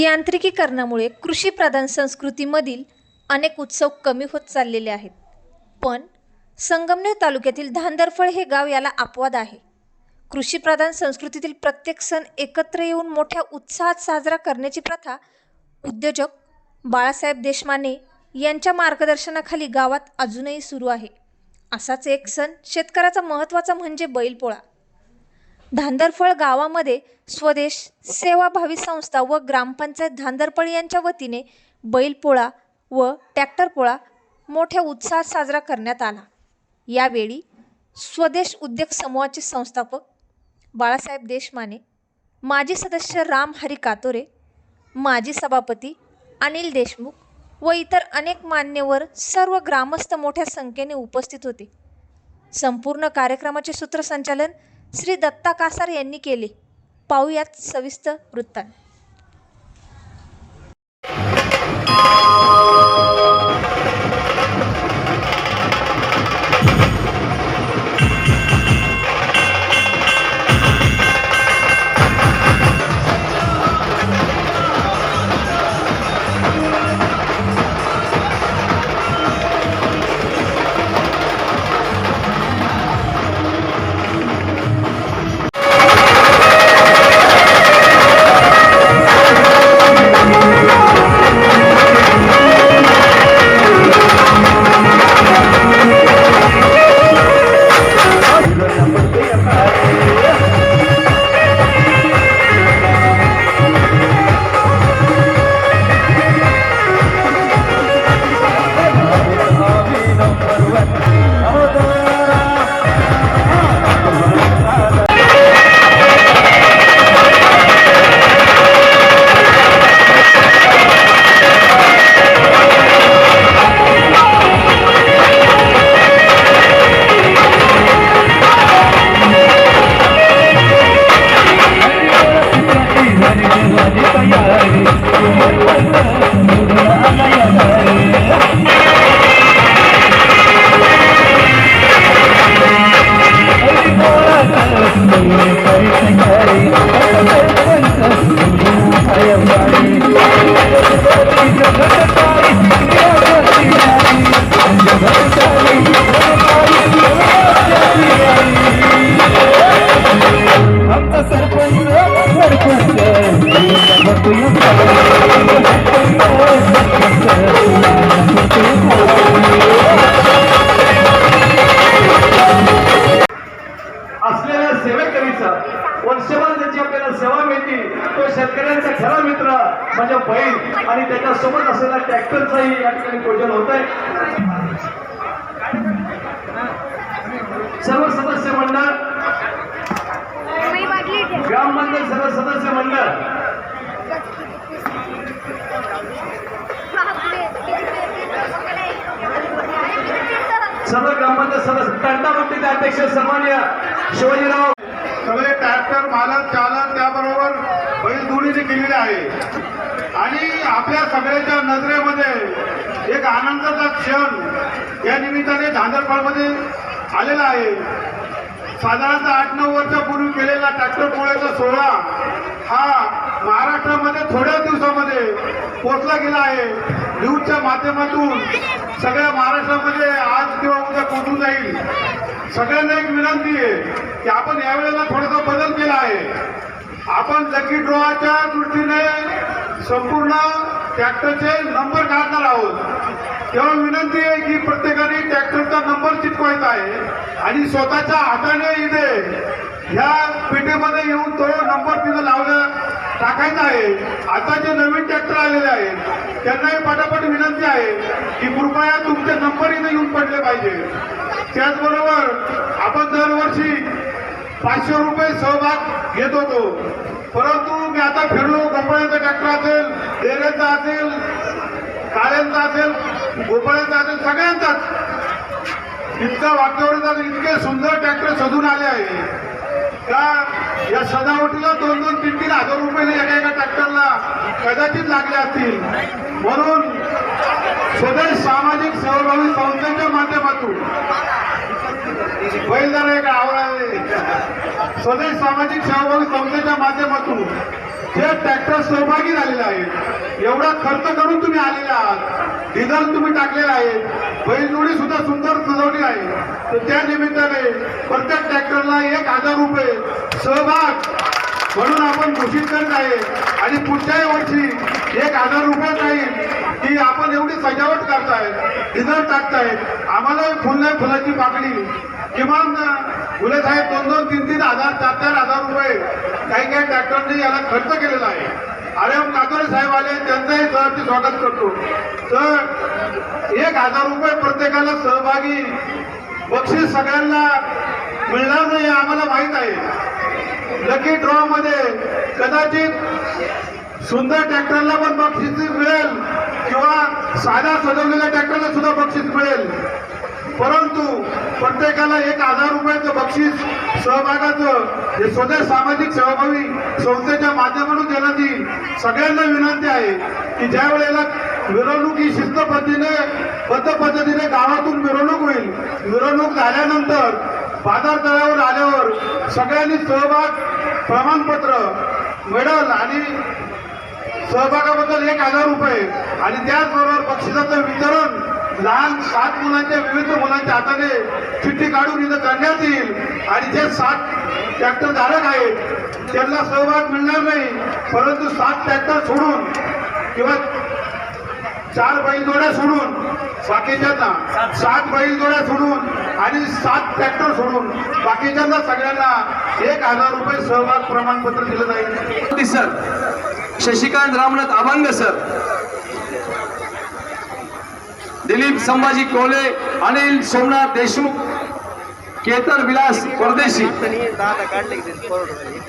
यांत्रिकीकरणामुळे कृषीप्रधान संस्कृतीमधील अनेक उत्सव कमी होत चाललेले आहेत. पण संगमनेर तालुक्यातील धांदरफळ हे गाव याला अपवाद आहे. कृषीप्रधान संस्कृतीतील प्रत्येक सण एकत्र येऊन मोठ्या उत्साहात साजरा करण्याची प्रथा उद्योजक बाळासाहेब देशमाने यांच्या मार्गदर्शनाखाली गावात अजूनही सुरू आहे. असाच एक सण शेतकऱ्याचा महत्त्वाचा म्हणजे बैलपोळा. धांदरफळ गावामध्ये स्वदेश सेवाभावी संस्था व ग्रामपंचायत धांदरफळ यांच्या वतीने बैलपोळा व ट्रॅक्टर पोळा मोठ्या उत्साहात साजरा करण्यात आला. यावेळी स्वदेश उद्योग समूहाचे संस्थापक बाळासाहेब देशमाने माजी सदस्य राम हरी कातोरे माजी सभापती अनिल देशमुख व इतर अनेक मान्यवर सर्व ग्रामस्थ मोठ्या संख्येने उपस्थित होते. संपूर्ण कार्यक्रमाचे सूत्रसंचालन श्री दत्ता कासार यांनी केले. पाहूयात सविस्तर वृत्तांत. त्यामुळे शेतकऱ्यांचा खरा मित्र म्हणजे बैल आणि त्याच्यासोबत असलेला ट्रॅक्टरचाही या ठिकाणी प्रयोजन होत आहे सर्व सदस्य मंडळ ग्राम मंडळ सर्व सदस्य मंडळ. सर्व ग्रामपंचायत सदस्य तंटामुक्तीचे अध्यक्ष सन्मान्य शिवाजीराव. सगळे ट्रॅक्टर मालक चालक बैलजोडीने केलेले आहे. आणि आपल्या सगळ्याच्या नजरेमध्ये एक आनंदाचा क्षण या निमित्ताने धांदरफळमध्ये आलेला आहे. साधारणतः आठ नऊ वर्षापूर्वी केलेला ट्रॅक्टर पोळ्याचा सोहळा हा महाराष्ट्रामध्ये थोड्या दिवसामध्ये पोचला गेला आहे. न्यूजच्या माध्यमातून सगळ्या महाराष्ट्रामध्ये आज किंवा उद्या पोचून जाईल. सगळ्यांना एक विनंती आहे की आपण यावेळेला थोडासा बदल केला आहे. आपण लकी ड्रॉच्या दृष्टीने संपूर्ण ट्रॅक्टरचे नंबर काढणार आहोत. तेव्हा विनंती आहे की प्रत्येकाने ट्रॅक्टरचा नंबर चिटकवायचा आहे आणि स्वतःच्या हाताने इथे ह्या पेटीमध्ये येऊन तो नंबर तिथं लावला टाकायचा आहे. आता जे नवीन ट्रॅक्टर आलेले आहेत त्यांनाही पटापट विनंती आहे की कृपया तुमचे नंबर इथे येऊन पडले पाहिजे. त्याचबरोबर आपण दरवर्षी पाचशे रुपये सहभाग घेत होतो. परंतु मी आता फिरलो. गोपाळ्याचा ट्रॅक्टर असेल डेऱ्याचा असेल काळ्यांचा असेल गोपाळ्यांचा असेल सगळ्यांचाच. इतका वाक्यावर इतके सुंदर ट्रॅक्टर सजून आले आहे. का या सजावटीला दोन दोन तीन तीन हजार रुपये एका एका ट्रॅक्टरला कदाचित लागले असतील. म्हणून स्वदेश सामाजिक सेवाभावी संस्थेच्या माध्यमातून. बैलदार एक आवडा स्वदेश सामाजिक सेवाभावी संस्थेच्या माध्यमातून जे ट्रॅक्टर सहभागी झालेले आहेत एवढा खर्च करून तुम्ही आलेले आहात डिझेल तुम्ही टाकलेले आहे बैलजोडी सुद्धा सुंदर सजवली आहे. तर त्या निमित्ताने प्रत्येक ट्रॅक्टरला एक हजार रुपये सहभाग म्हणून आपण घोषित करत आहे. आणि पुढच्याही वर्षी एक हजार रुपये राहील की आपण एवढी सजावट करताय डिझेल टाकताय आम्हाला फुल नाही फुलाची पाकडी किमान फुले साहेब दोन दोन तीन तीन हजार चार चार हजार रुपये काही काही ट्रॅक्टरने याला खर्च केलेला आहे. अरे कातोरे साहेब आले त्यांचंही सहर्ष स्वागत करतो. तर एक हजार रुपये प्रत्येकाला सहभागी बक्षीस सगळ्यांना मिळणार नाही आम्हाला माहीत आहे. लकी ड्रॉ मध्ये कदाचित सुंदर ट्रॅक्टरला पण बक्षीस मिळेल. किंवा साध्या सजवलेल्या ट्रॅक्टरला सुद्धा बक्षीस मिळेल. परंतु प्रत्येकाला एक हजार रुपयाचं बक्षीस सहभागाचं हे स्वतः सामाजिक सहभागी संस्थेच्या माध्यमातून देण्यात येईल सगळ्यांना विनंती आहे की ज्या वेळेला मिरवणूक ही शिस्त पद्धतीने बद्ध पद्धतीने गावातून मिरवणूक होईल मिरवणूक झाल्यानंतर बाजार तळावर आल्यावर सगळ्यांनी सहभाग प्रमाणपत्र मेडल आणि सहभागाबद्दल एक हजार रुपये. आणि त्याचबरोबर बक्षिसाचं वितरण लहान सात मुलांच्या विविध मुलांच्या हाताने चिठ्ठी काढून इथं करण्यात येईल. आणि जे सात ट्रॅक्टर धारक आहेत त्यांना सहभाग मिळणार नाही. परंतु सात ट्रॅक्टर सोडून किंवा चार बैलजोड्या सोडून बाकीच्यांना सात बैलजोड्या सोडून आणि सात ट्रॅक्टर सोडून बाकीच्यांना सगळ्यांना एक हजार रुपये सहभाग प्रमाणपत्र दिलं जाईल. सर शशिकांत रामनाथ अभंग सर. दिलीप संभाजी कोले अनिल सोमनाथ देशमुख केतन विलास परदेशी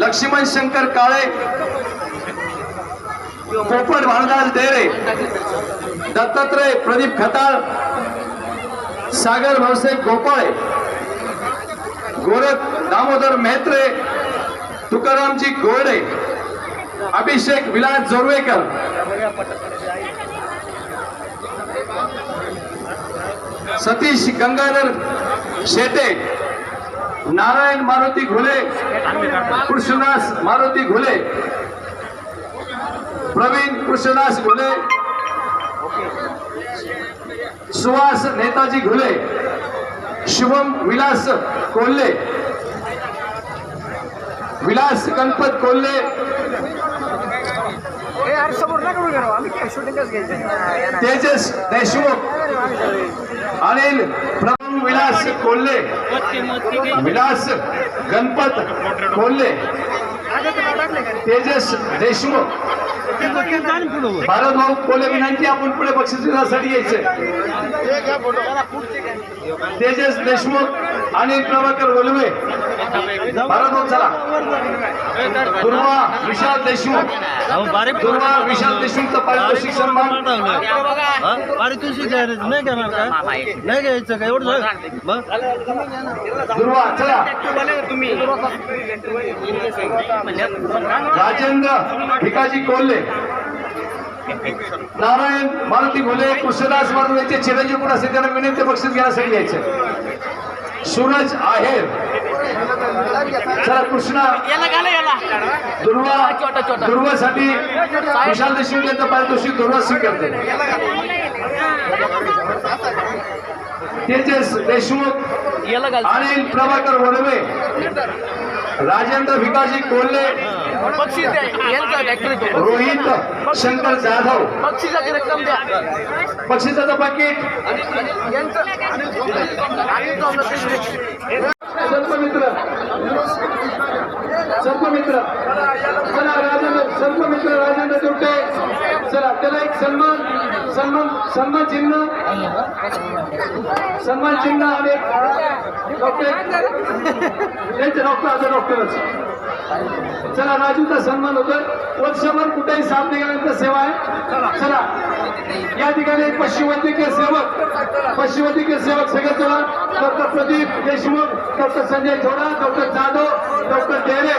लक्ष्मण शंकर काळे पोपट भानदास डेरे दत्तात्रय प्रदीप खताळ सागर भाऊसाहेब गोपाळे गोरख दामोदर मेहत्रे तुकारामजी गोरडे अभिषेक विलास जोरवेकर. सतीश गंगाधर शेटे. नारायण मारुती घुले. कृष्णदास मारुती घुले. प्रवीण कृष्णदास घुले. सुहास नेताजी घुले. शुभम विलास कोल्हे. विलास गणपत कोल्हे. तेजस देशमुख अनिल प्रथम विलास कोल्हे विलास गणपत कोल्हे तेजस देशमुख. भारत भाऊ कोल्हे विनंती आपण पुढे बक्षिसासाठी यायचे. तेजस देशमुख अनिल प्रभाकर वलवे. भारत भाऊ चला. दुर्वा विशाल देशमुख. दुर्वा विशाल देशमुखचं पारितोषिक सन्मान. पारितोषिक नाही घेणार का? नाही घ्यायचं का? एवढं? मग? दुर्वा चला. राजेंद्र भिकाजी कोल्हे. नारायण मारुती घोले कृष्णदास मारुती यांचे चिरंजीव कोण असेल? त्यांना विनंती बक्षीस घेण्यासाठी यायचं सूरज आहेर. चला कृष्णा दुर्वा दुर्वासाठी विशाल देशमुख यांचं पारितोषिक दुर्वा स्वीकारते तेजस देशमुख अनिल प्रभाकर वडवे राजेंद्र भिकाजी कोल्हे रोहित शंकर जाधव बक्षिसाची रक्कम द्या बक्षिसाचं पाकिट आणि सर्पमित्र सर्पमित्र चला राजेंद्र सर्पमित्र राजेंद्र दुर्टे चला त्याला एक सन्मान सन्मान सन्मान चिन्ह. सन्मान चिन्ह आणि डॉक्टर. डॉक्टर डॉक्टरच. चला राजूचा सन्मान होतोय. वर्षभर कुठेही साथ निघाल्यानंतर सेवा आहे. चला या ठिकाणी पशुवैद्यकीय सेवक पशुवैद्यकीय सेवक सगळे चला. डॉक्टर प्रदीप देशमुख डॉक्टर संजय थोडा doctor Jadhav doctor Dere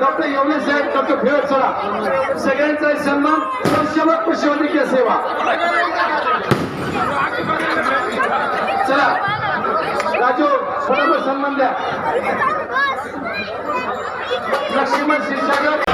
doctor Yewale साहेब डॉक्टर फेर चला. सगळ्यांचा सन्मान वर्षभर पशुवैद्यकीय सेवा. चला राजू बरोबर सन्मान द्या. लक्ष्मण क्षीरसागर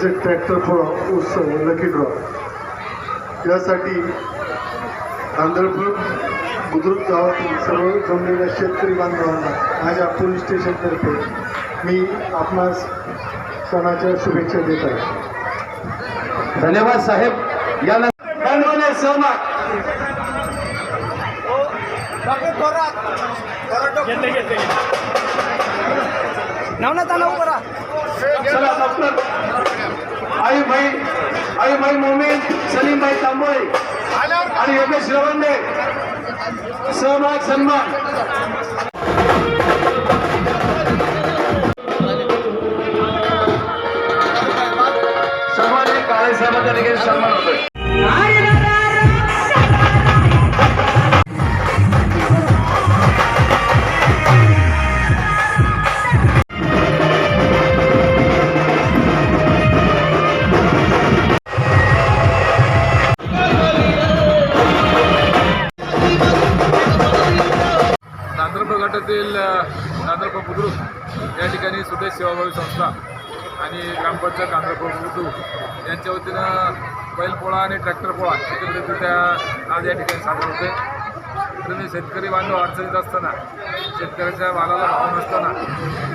तसेच ट्रॅक्टर पोळा उत्सव लकी ड्रॉ यासाठी आंध्रपूर बुद्रुक गावातील सर्व जमलेल्या शेतकरी बांधवांना माझ्या पोलीस स्टेशनतर्फे मी आपणास सणाच्या शुभेच्छा देत आहे. धन्यवाद साहेब. यानंतर गणवणे सहमत चला डॉक्टर आई भाई आई भाई मोमीन सलीम भाई तांबोळे आणि योगेश रवंडे सहभाग सन्मान. सन्मानित काळे साहेबांचा देखील सन्मान होतोय. बैलपोळा आणि ट्रॅक्टर पोळा एकत्रितरित्या आज या ठिकाणी साजरा होते तुम्ही शेतकरी बांधव अडचणीत असताना शेतकऱ्याच्या मालाला भाव नसताना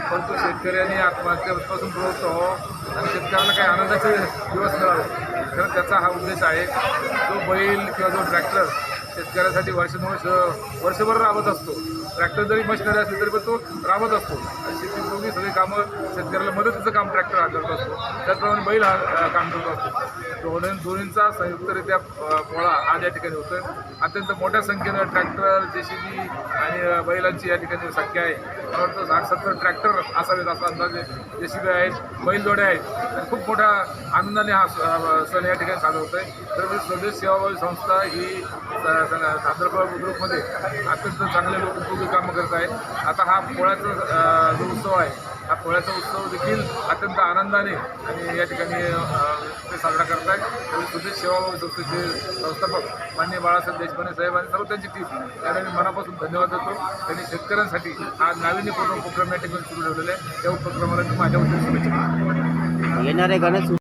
परंतु शेतकऱ्यांनी आत्महत्येपासून प्रवृत्त हो आणि शेतकऱ्याला काही आनंदाचे दिवस मिळावे कारण त्याचा हा उद्देश आहे जो बैल किंवा जो ट्रॅक्टर शेतकऱ्यासाठी वर्षानुवर्ष वर्षभर राबत असतो. ट्रॅक्टर जरी मशिनरी असली तरी पण तो राबत असतो. शेती शेतीपूर्वी सगळी कामं शेतकऱ्याला मदतीचं काम ट्रॅक्टर हा करत असतो. त्याचप्रमाणे बैल हा काम करत असतो. दोन्ही दोन्हींचा संयुक्तरित्या पोळा आज या ठिकाणी होतोय. अत्यंत मोठ्या संख्येनं ट्रॅक्टर जे सी बी आणि बैलांची या ठिकाणी संख्या आहे. मला वाटतं साठ सत्तर ट्रॅक्टर असावेत असा अंदाजे जे सी बी आहेत बैलजोड्या आहेत. खूप मोठ्या आनंदाने हा स- सण या ठिकाणी साजरा आहे तर स्वदेश सेवाभावी संस्था ही नांदरपूर बुद्रुकमध्ये अत्यंत चांगले लोक उपयोगी कामं करत आहेत. आता हा पोळ्याचा जो उत्सव आहे हा पोळ्याचा उत्सव देखील अत्यंत आनंदाने आणि या ठिकाणी ते साजरा करत आहेत. आणि सुदेश सेवाभावी संस्थेचे संस्थापक माननीय बाळासाहेब देशपांडे साहेब आणि सर्व त्यांची टीम त्यांना मी मनापासून धन्यवाद देतो. त्यांनी शेतकऱ्यांसाठी हा नाविन्यपूर्ण उपक्रम या ठिकाणी सुरू ठेवलेला आहे. त्या उपक्रमाला मी माझ्या वतीने शुभेच्छा येणारे गणेश